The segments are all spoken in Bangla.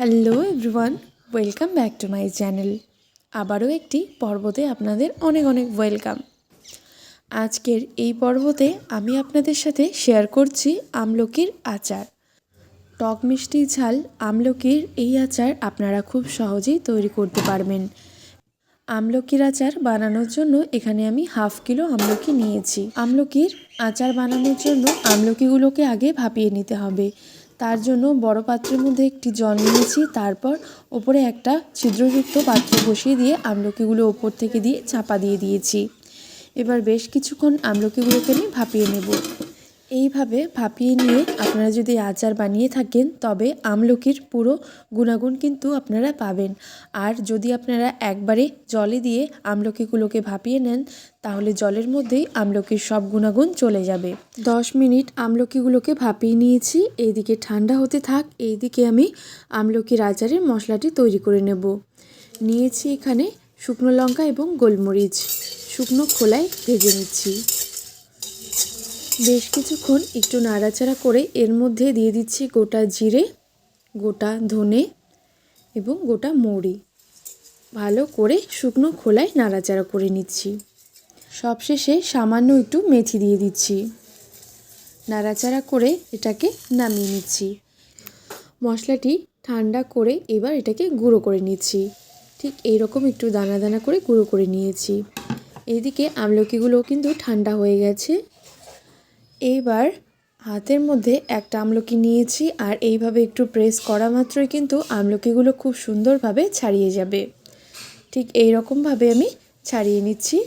Hello everyone welcome back to my channel আবারও একটি পর্বতে আপনাদের অনেক অনেক ওয়েলকাম আজকের এই পর্বতে আমি আপনাদের সাথে শেয়ার করছি আমলকির আচার। টক মিষ্টি ঝাল, আমলকির এই আচার আপনারা খুব সহজেই তৈরি করতে পারবেন। আমলকির আচার বানানোর জন্য এখানে আমি হাফ কিলো আমলকি নিয়েছি। আমলকির আচার বানানোর জন্য আমলকিগুলোকে আগে ভাপিয়ে নিতে হবে। তার জন্য বড় পাত্রের মধ্যে একটি জল নিয়েছি। তারপর ওপরে একটা ছিদ্রযুক্ত পাত্র বসিয়ে দিয়ে আমলকিগুলো ওপর থেকে দিয়ে চাপা দিয়ে দিয়েছি। এবার বেশ কিছুক্ষণ আমলকিগুলোকে আমি ভাপিয়ে নেব। এইভাবে ভাপিয়ে নিয়ে আপনারা যদি আচার বানিয়ে থাকেন, তবে আমলকির পুরো গুণাগুণ কিন্তু আপনারা পাবেন। আর যদি আপনারা একবারে জলে দিয়ে আমলকিগুলোকে ভাপিয়ে নেন, তাহলে জলের মধ্যেই আমলকির সব গুণাগুণ চলে যাবে। দশ মিনিট আমলকিগুলোকে ভাপিয়ে নিয়েছি, এইদিকে ঠান্ডা হতে থাক, এইদিকে আমি আমলকির আচারের মশলাটি তৈরি করে নেব। নিয়েছি এখানে শুকনো লঙ্কা এবং গোলমরিচ। শুকনো খোলায় ভেজে নিচ্ছি। বেশ কিছুক্ষণ একটু নাড়াচাড়া করে এর মধ্যে দিয়ে দিচ্ছি গোটা জিরে, গোটা ধনে এবং গোটা মৌরি। ভালো করে শুকনো খোলায় নাড়াচাড়া করে নিচ্ছি। সবশেষে সামান্য একটু মেথি দিয়ে দিচ্ছি। নাড়াচাড়া করে এটাকে নামিয়ে নিচ্ছি। মশলাটি ঠান্ডা করে এবার এটাকে গুঁড়ো করে নিচ্ছি। ঠিক এইরকম একটু দানা দানা করে গুঁড়ো করে নিয়েছি। এইদিকে আমলকিগুলো কিন্তু ঠান্ডা হয়ে গেছে। এইবার হাতের মধ্যে একটা আমলকি নিয়েছি আর এইভাবে একটু প্রেস করা মাত্রই কিন্তু আমলকিগুলো খুব সুন্দরভাবে ছাড়িয়ে যাবে। ঠিক এই রকমভাবে আমি ছাড়িয়ে নিচ্ছি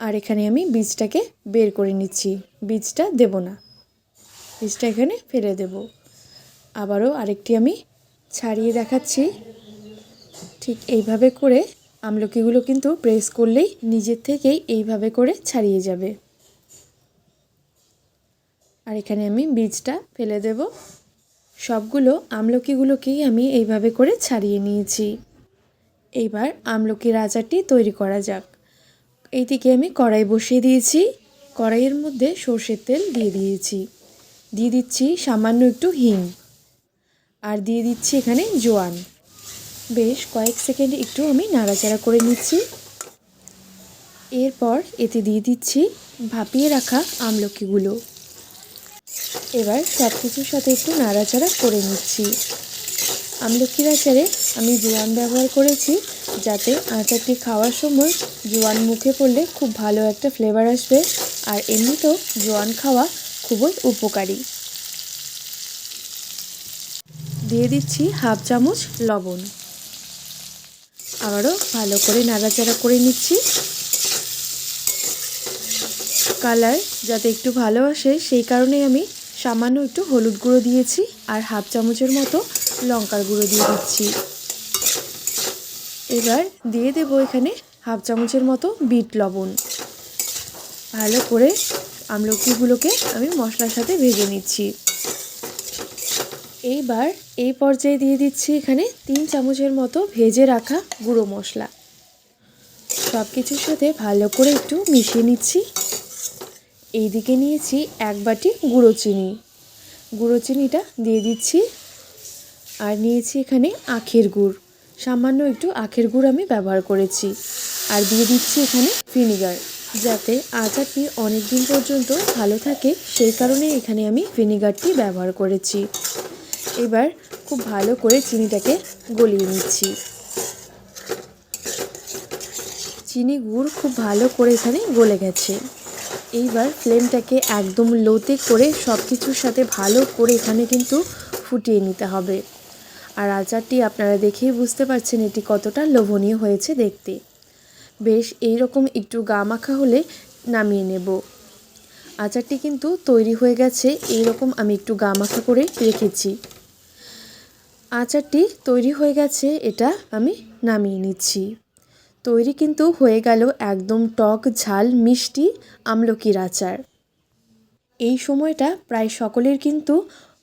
আর এখানে আমি বীজটাকে বের করে নিচ্ছি। বীজটা দেব না। বীজটা এখানে ফেলে দেব। আবারও আরেকটি আমি ছাড়িয়ে দেখাচ্ছি। ঠিক এইভাবে করে আমলকিগুলো কিন্তু প্রেস করলেই নিজের থেকেই এইভাবে করে ছাড়িয়ে যাবে। আর এখানে আমি বীজটা ফেলে দেব। সবগুলো আমলকিগুলোকেই আমি এইভাবে করে ছাড়িয়ে নিয়েছি। এইবার আমলকির আচারটি তৈরি করা যাক। এইদিকে আমি কড়াই বসিয়ে দিয়েছি। কড়াইয়ের মধ্যে সর্ষের তেল দিয়ে দিয়েছি। দিয়ে দিচ্ছি সামান্য একটু হিং। আর দিয়ে দিচ্ছি এখানে জোয়ান। বেশ কয়েক সেকেন্ড একটু আমি নাড়াচাড়া করে নিচ্ছি। এরপর এতে দিয়ে দিচ্ছি ভাপিয়ে রাখা আমলকিগুলো। এবার সব কিছুর সাথে একটু নাড়াচাড়া করে নিচ্ছি। আমলকির আচারে আমি জোয়ান ব্যবহার করেছি যাতে আচারটি খাওয়ার সময় জোয়ান মুখে পড়লে খুব ভালো একটা ফ্লেভার আসবে আর এমনিতেও জোয়ান খাওয়া খুবই উপকারী। দিয়ে দিচ্ছি হাফ চামচ লবণ। আবারও ভালো করে নাড়াচাড়া করে নিচ্ছি। কালার যাতে একটু ভালো আসে সেই কারণে আমি সামান্য একটু হলুদ গুঁড়ো দিয়েছি আর হাফ চামচের মতো লঙ্কার গুঁড়ো দিয়ে দিচ্ছি। এবার দিয়ে দেব এখানে হাফ চামচের মতো বিট লবণ। ভালো করে আমলকিগুলোকে আমি মশলার সাথে ভেজে নিচ্ছি। এইবার এই পর্যায়ে দিয়ে দিচ্ছি এখানে তিন চামচের মতো ভেজে রাখা গুঁড়ো মশলা। সব কিছুর সাথে ভালো করে একটু মিশিয়ে নিচ্ছি। এইদিকে নিয়েছি এক বাটি গুঁড়ো চিনি। গুঁড়ো চিনিটা দিয়ে দিচ্ছি। আর নিয়েছি এখানে আখের গুড়। সামান্য একটু আখের গুড় আমি ব্যবহার করেছি। আর দিয়ে দিচ্ছি এখানে ভিনিগার। যাতে আচারটি অনেক দিন পর্যন্ত ভালো থাকে, সেই কারণে এখানে আমি ভিনিগারটি ব্যবহার করেছি। এবার খুব ভালো করে চিনিটাকে গলিয়ে নিচ্ছি। চিনি গুড় খুব ভালো করে এখানে গলে গেছে। এইবার ফ্লেমটাকে একদম লোতে করে সব কিছুর সাথে ভালো করে এখানে কিন্তু ফুটিয়ে নিতে হবে। আর আচারটি আপনারা দেখেই বুঝতে পারছেন এটি কতটা লোভনীয় হয়েছে দেখতে। বেশ এই রকম একটু গা মাখা হলে নামিয়ে নেব। আচারটি কিন্তু তৈরি হয়ে গেছে এই রকম আমি একটু গা মাখা করে রেখেছি। আচারটি তৈরি হয়ে গেছে, এটা আমি নামিয়ে নিচ্ছি। তৈরি কিন্তু হয়ে গেল একদম টক ঝাল মিষ্টি আমলকির আচার। এই সময়টা প্রায় সকলের কিন্তু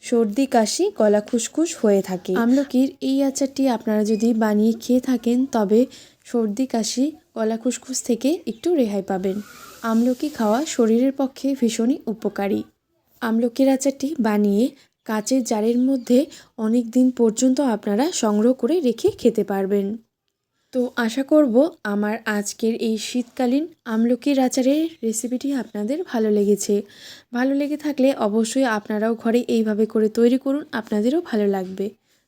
সর্দি, কাশি, গলা খুসখুস হয়ে থাকে। আমলকির এই আচারটি আপনারা যদি বানিয়ে খেয়ে থাকেন, তবে সর্দি, কাশি, গলা খুসখুস থেকে একটু রেহাই পাবেন। আমলকি খাওয়া শরীরের পক্ষে ভীষণই উপকারী। আমলকির আচারটি বানিয়ে কাচের জারের মধ্যে অনেক দিন পর্যন্ত আপনারা সংগ্রহ করে রেখে খেতে পারবেন। তো আশা করব আমার আজকের এই শীতকালীন আমলকির আচারের রেসিপিটি আপনাদের ভালো লেগেছে। ভালো লেগে থাকলে অবশ্যই আপনারাও ঘরে এইভাবে করে তৈরি করুন, আপনাদেরও ভালো লাগবে।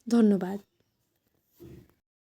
ধন্যবাদ।